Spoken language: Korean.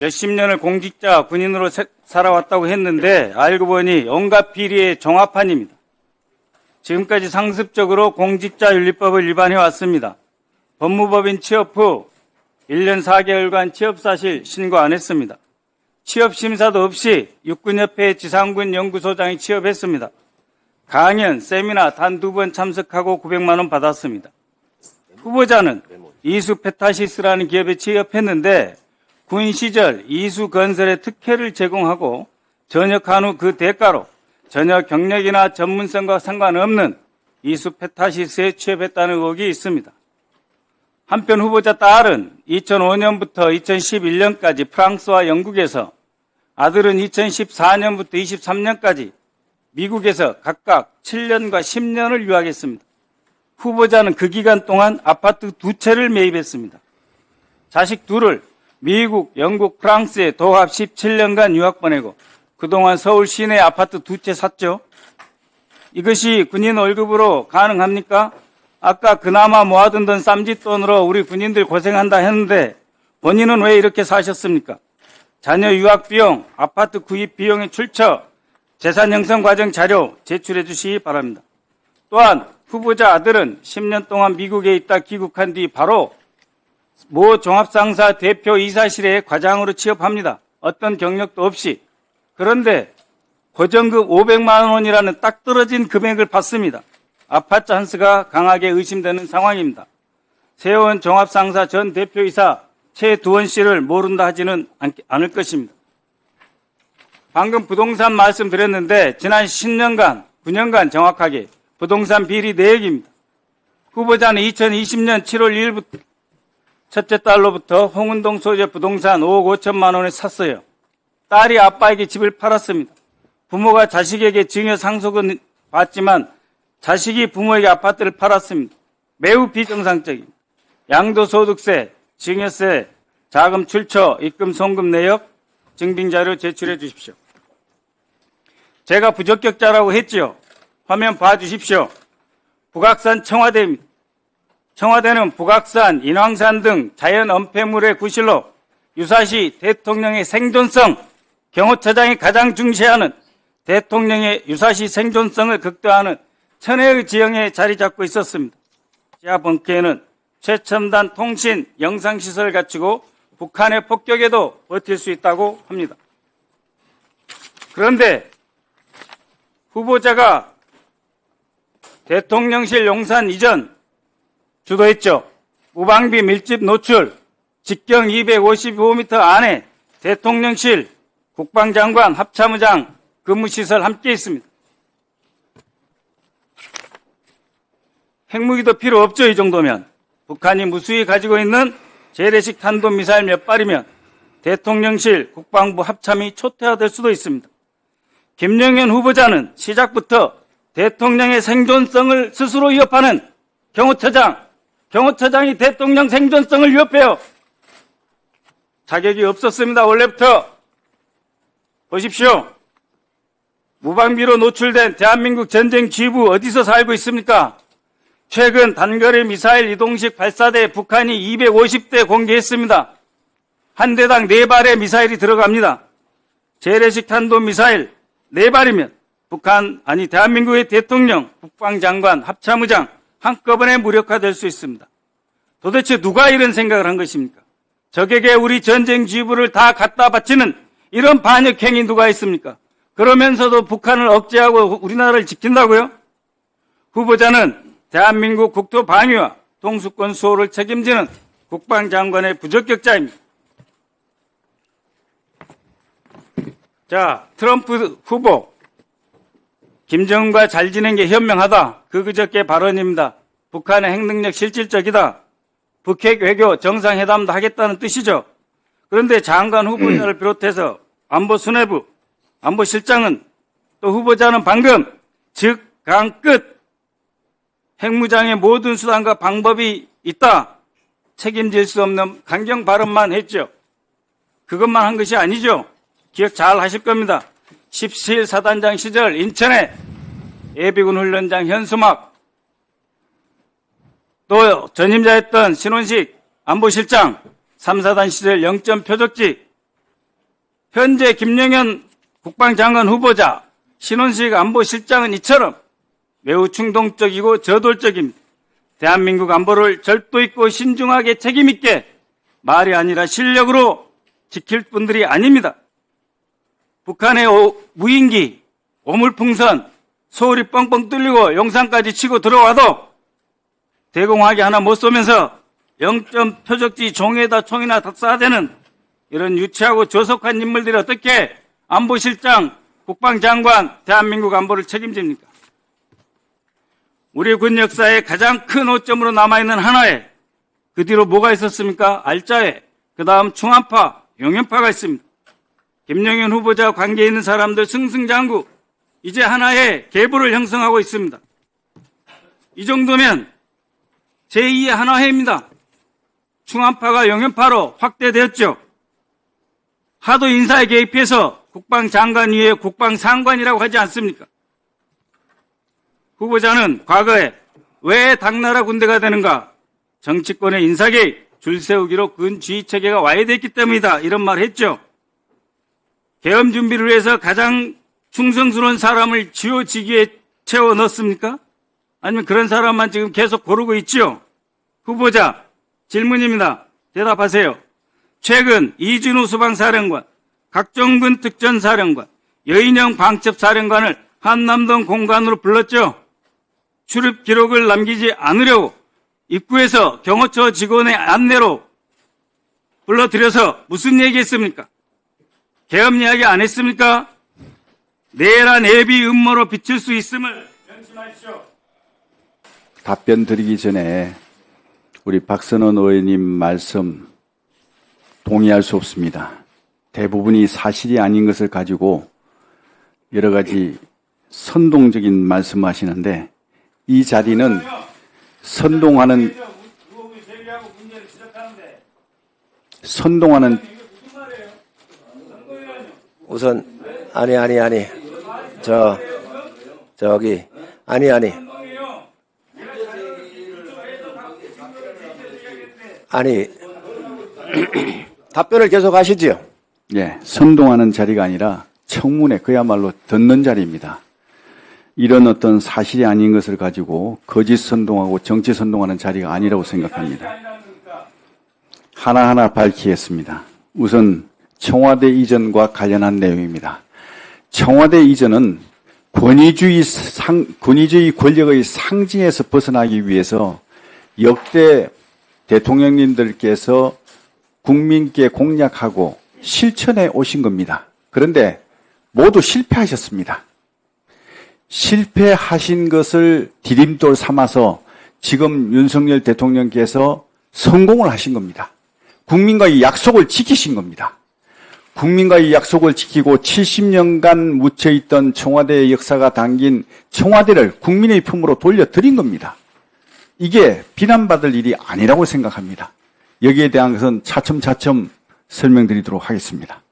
몇십 년을 공직자 군인으로 세- 살아왔다고 했는데 알고 보니 온갖 비리의 종합판입니다. 지금까지 상습적으로 공직자윤리법을 위반해 왔습니다. 법무법인 취업 후 1년 4개월간 취업사실 신고 안 했습니다. 취업심사도 없이 육군협회 지상군 연구소장이 취업했습니다. 강연, 세미나 단 두 번 참석하고 900만 원 받았습니다. 후보자는 이수 페타시스라는 기업에 취업했는데 군 시절 이수 건설에 특혜를 제공하고 전역한 후 그 대가로 전혀 경력이나 전문성과 상관없는 이수 페타시스에 취업했다는 의혹이 있습니다. 한편 후보자 딸은 2005년부터 2011년까지 프랑스와 영국에서 아들은 2014년부터 23년까지 미국에서 각각 7년과 10년을 유학했습니다. 후보자는 그 기간 동안 아파트 두 채를 매입했습니다. 자식 둘을 미국, 영국, 프랑스에 도합 17년간 유학 보내고 그동안 서울 시내 아파트 두 채 샀죠. 이것이 군인 월급으로 가능합니까? 아까 그나마 모아둔 돈 쌈짓돈으로 우리 군인들 고생한다 했는데 본인은 왜 이렇게 사셨습니까? 자녀 유학 비용, 아파트 구입 비용의 출처, 재산 형성 과정 자료 제출해 주시기 바랍니다. 또한 후보자 아들은 10년 동안 미국에 있다 귀국한 뒤 바로 모 종합상사 대표 이사실에 과장으로 취업합니다. 어떤 경력도 없이. 그런데 고정급 500만 원이라는 딱 떨어진 금액을 받습니다. 아파트 한스가 강하게 의심되는 상황입니다. 세원 종합상사 전 대표이사 최두원 씨를 모른다 하지는 않- 않을 것입니다. 방금 부동산 말씀드렸는데 지난 10년간, 9년간 정확하게 부동산 비리 내역입니다. 후보자는 2020년 7월 1일부터 첫째 딸로부터 홍은동 소재 부동산 5억 5천만 원을 샀어요. 딸이 아빠에게 집을 팔았습니다. 부모가 자식에게 증여 상속은 받지만 자식이 부모에게 아파트를 팔았습니다. 매우 비정상적입니다. 양도소득세, 증여세, 자금 출처, 입금 송금 내역, 증빙자료 제출해 주십시오. 제가 부적격자라고 했지요. 화면 봐주십시오. 북악산 청와대입니다. 청와대는 북악산, 인왕산 등 자연 엄폐물의 구실로 유사시 대통령의 생존성, 경호처장이 가장 중시하는 대통령의 유사시 생존성을 극대화하는 천혜의 지형에 자리 잡고 있었습니다. 지하 벙커에는 최첨단 통신, 영상시설을 갖추고 북한의 폭격에도 버틸 수 있다고 합니다. 그런데 후보자가 대통령실 용산 이전 주도했죠. 무방비 밀집 노출, 직경 255m 안에 대통령실, 국방장관, 합참의장 근무시설 함께 있습니다. 핵무기도 필요 없죠, 이 정도면. 북한이 무수히 가지고 있는 재래식 탄도미사일 몇 발이면 대통령실, 국방부 합참이 초토화될 수도 있습니다. 김영현 후보자는 시작부터 대통령의 생존성을 스스로 위협하는 경호처장, 경호처장이 대통령 생존성을 위협해요. 자격이 없었습니다. 원래부터. 보십시오. 무방비로 노출된 대한민국 전쟁 지휘부 어디서 살고 있습니까? 최근 단거리 미사일 이동식 발사대 북한이 250대 공개했습니다. 한 대당 4발의 미사일이 들어갑니다. 재래식 탄도 미사일 4발이면 북한, 아니 대한민국의 대통령, 국방장관, 합참의장 한꺼번에 무력화될 수 있습니다. 도대체 누가 이런 생각을 한 것입니까? 적에게 우리 전쟁 지휘부를 다 갖다 바치는 이런 반역 행위 누가 있습니까? 그러면서도 북한을 억제하고 우리나라를 지킨다고요? 후보자는 대한민국 국토 방위와 동수권 수호를 책임지는 국방장관의 부적격자입니다. 자, 트럼프 후보. 김정은과 잘 지낸 게 현명하다. 그 그저께 발언입니다. 북한의 핵능력 실질적이다. 북핵 외교 정상회담도 하겠다는 뜻이죠. 그런데 장관 후보자를 비롯해서 안보 수뇌부, 안보 실장은 또 후보자는 방금 즉, 강, 끝. 핵무장의 모든 수단과 방법이 있다. 책임질 수 없는 강경 발언만 했죠. 그것만 한 것이 아니죠. 기억 잘 하실 겁니다. 17 사단장 시절 인천에 예비군 훈련장 현수막 또 전임자였던 신원식 안보실장 3사단 시절 영점 표적지 현재 김영현 국방장관 후보자 신원식 안보실장은 이처럼 매우 충동적이고 저돌적입니다. 대한민국 안보를 절도 있고 신중하게 책임 있게 말이 아니라 실력으로 지킬 분들이 아닙니다. 북한의 오- 무인기, 오물풍선, 소울이 뻥뻥 뚫리고 영상까지 치고 들어와도 대공화기 하나 못 쏘면서 0점 표적지 종에다 총이나 다 쏴대는 이런 유치하고 조속한 인물들이 어떻게 안보실장, 국방장관, 대한민국 안보를 책임집니까? 우리 군 역사의 가장 큰 오점으로 남아있는 하나에 그 뒤로 뭐가 있었습니까? 알짜회, 그 다음 충안파, 용연파가 있습니다. 김영현 후보자 관계 있는 사람들 승승장구, 이제 하나의 계보를 형성하고 있습니다. 이 정도면 제2의 한화회입니다. 충안파가 용연파로 확대되었죠. 하도 인사에 개입해서 국방장관 위에 국방상관이라고 하지 않습니까? 후보자는 과거에 왜 당나라 군대가 되는가? 정치권의 인사 개입, 줄 세우기로 근주의 체계가 와해됐기 때문이다. 이런 말 했죠. 계엄 준비를 위해서 가장 충성스러운 사람을 지오지기에 채워 넣습니까? 아니면 그런 사람만 지금 계속 고르고 있죠? 후보자, 질문입니다. 대답하세요. 최근 이준우 수방사령관, 각종군 특전사령관, 여인영 방첩사령관을 한남동 공간으로 불렀죠? 출입 기록을 남기지 않으려고 입구에서 경호처 직원의 안내로 불러들여서 무슨 얘기 했습니까? 계엄 이야기 안 했습니까? 내란 예비 음모로 비칠 수 있음을 명심하십시오. 답변 드리기 전에 우리 박선원 의원님 말씀 동의할 수 없습니다. 대부분이 사실이 아닌 것을 가지고 여러 가지 선동적인 말씀하시는데 이 자리는 선동하는 선동하는? 우선 아니 아니 아니 저 저기 아니 아니 아니 답변을 계속 하시지요. 예, 선동하는 자리가 아니라 청문회 그야말로 듣는 자리입니다. 이런 어떤 사실이 아닌 것을 가지고 거짓 선동하고 정치 선동하는 자리가 아니라고 생각합니다. 하나하나 밝히겠습니다. 우선 청와대 이전과 관련한 내용입니다. 청와대 이전은 권위주의 상, 권위주의 권력의 상징에서 벗어나기 위해서 역대 대통령님들께서 국민께 공약하고 실천해 오신 겁니다. 그런데 모두 실패하셨습니다. 실패하신 것을 디딤돌 삼아서 지금 윤석열 대통령께서 성공을 하신 겁니다. 국민과의 약속을 지키신 겁니다. 국민과의 약속을 지키고 70년간 묻혀있던 청와대의 역사가 담긴 청와대를 국민의 품으로 돌려드린 겁니다. 이게 비난받을 일이 아니라고 생각합니다. 여기에 대한 것은 차츰차츰 설명드리도록 하겠습니다.